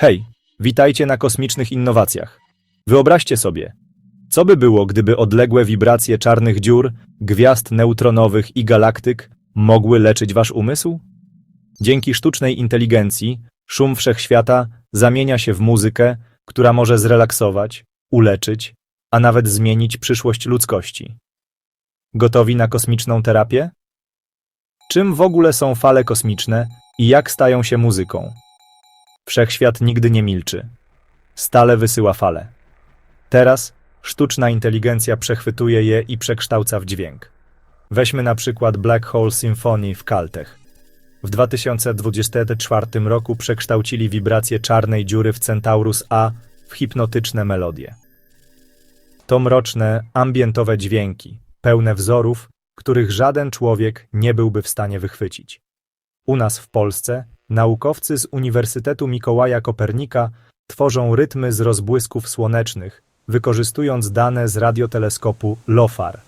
Hej, witajcie na kosmicznych innowacjach. Wyobraźcie sobie, co by było, gdyby odległe wibracje czarnych dziur, gwiazd neutronowych i galaktyk mogły leczyć wasz umysł? Dzięki sztucznej inteligencji szum wszechświata zamienia się w muzykę, która może zrelaksować, uleczyć, a nawet zmienić przyszłość ludzkości. Gotowi na kosmiczną terapię? Czym w ogóle są fale kosmiczne i jak stają się muzyką? Wszechświat nigdy nie milczy. Stale wysyła fale. Teraz sztuczna inteligencja przechwytuje je i przekształca w dźwięk. Weźmy na przykład Black Hole Symphony w Caltech. W 2024 roku przekształcili wibracje czarnej dziury w Centaurus A w hipnotyczne melodie. To mroczne, ambientowe dźwięki, pełne wzorów, których żaden człowiek nie byłby w stanie wychwycić. U nas w Polsce naukowcy z Uniwersytetu Mikołaja Kopernika tworzą rytmy z rozbłysków słonecznych, wykorzystując dane z radioteleskopu LOFAR.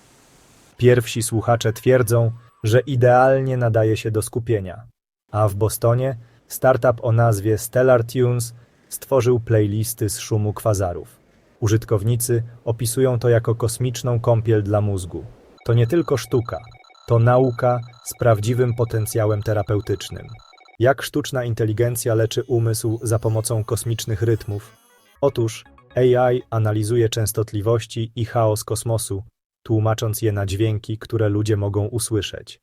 Pierwsi słuchacze twierdzą, że idealnie nadaje się do skupienia. A w Bostonie startup o nazwie Stellar Tunes stworzył playlisty z szumu kwazarów. Użytkownicy opisują to jako kosmiczną kąpiel dla mózgu. To nie tylko sztuka, to nauka z prawdziwym potencjałem terapeutycznym. Jak sztuczna inteligencja leczy umysł za pomocą kosmicznych rytmów? Otóż AI analizuje częstotliwości i chaos kosmosu, tłumacząc je na dźwięki, które ludzie mogą usłyszeć.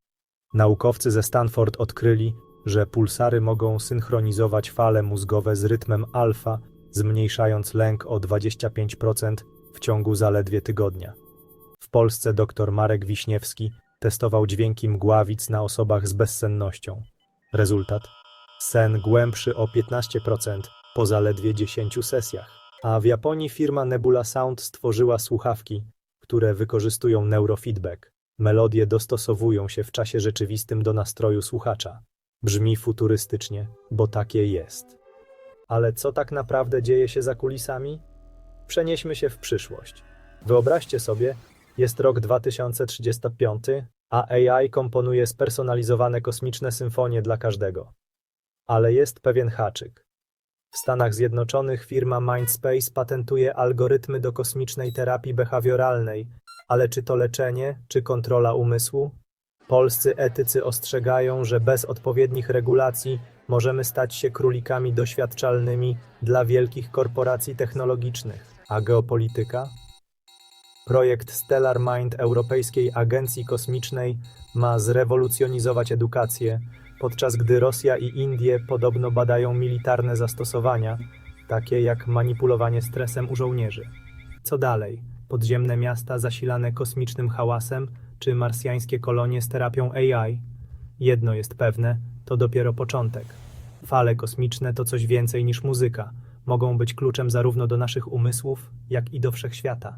Naukowcy ze Stanford odkryli, że pulsary mogą synchronizować fale mózgowe z rytmem alfa, zmniejszając lęk o 25% w ciągu zaledwie tygodnia. W Polsce dr Marek Wiśniewski testował dźwięki mgławic na osobach z bezsennością. Rezultat? Sen głębszy o 15% po zaledwie 10 sesjach. A w Japonii firma Nebula Sound stworzyła słuchawki, które wykorzystują neurofeedback. Melodie dostosowują się w czasie rzeczywistym do nastroju słuchacza. Brzmi futurystycznie, bo takie jest. Ale co tak naprawdę dzieje się za kulisami? Przenieśmy się w przyszłość. Wyobraźcie sobie, jest rok 2035, a AI komponuje spersonalizowane kosmiczne symfonie dla każdego. Ale jest pewien haczyk. W Stanach Zjednoczonych firma Mindspace patentuje algorytmy do kosmicznej terapii behawioralnej, ale czy to leczenie, czy kontrola umysłu? Polscy etycy ostrzegają, że bez odpowiednich regulacji możemy stać się królikami doświadczalnymi dla wielkich korporacji technologicznych. A geopolityka? Projekt Stellar Mind Europejskiej Agencji Kosmicznej ma zrewolucjonizować edukację, podczas gdy Rosja i Indie podobno badają militarne zastosowania, takie jak manipulowanie stresem u żołnierzy. Co dalej? Podziemne miasta zasilane kosmicznym hałasem, czy marsjańskie kolonie z terapią AI? Jedno jest pewne, to dopiero początek. Fale kosmiczne to coś więcej niż muzyka. Mogą być kluczem zarówno do naszych umysłów, jak i do wszechświata.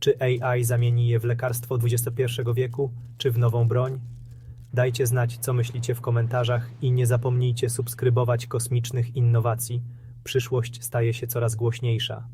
Czy AI zamieni je w lekarstwo XXI wieku, czy w nową broń? Dajcie znać, co myślicie w komentarzach i nie zapomnijcie subskrybować kosmicznych innowacji. Przyszłość staje się coraz głośniejsza.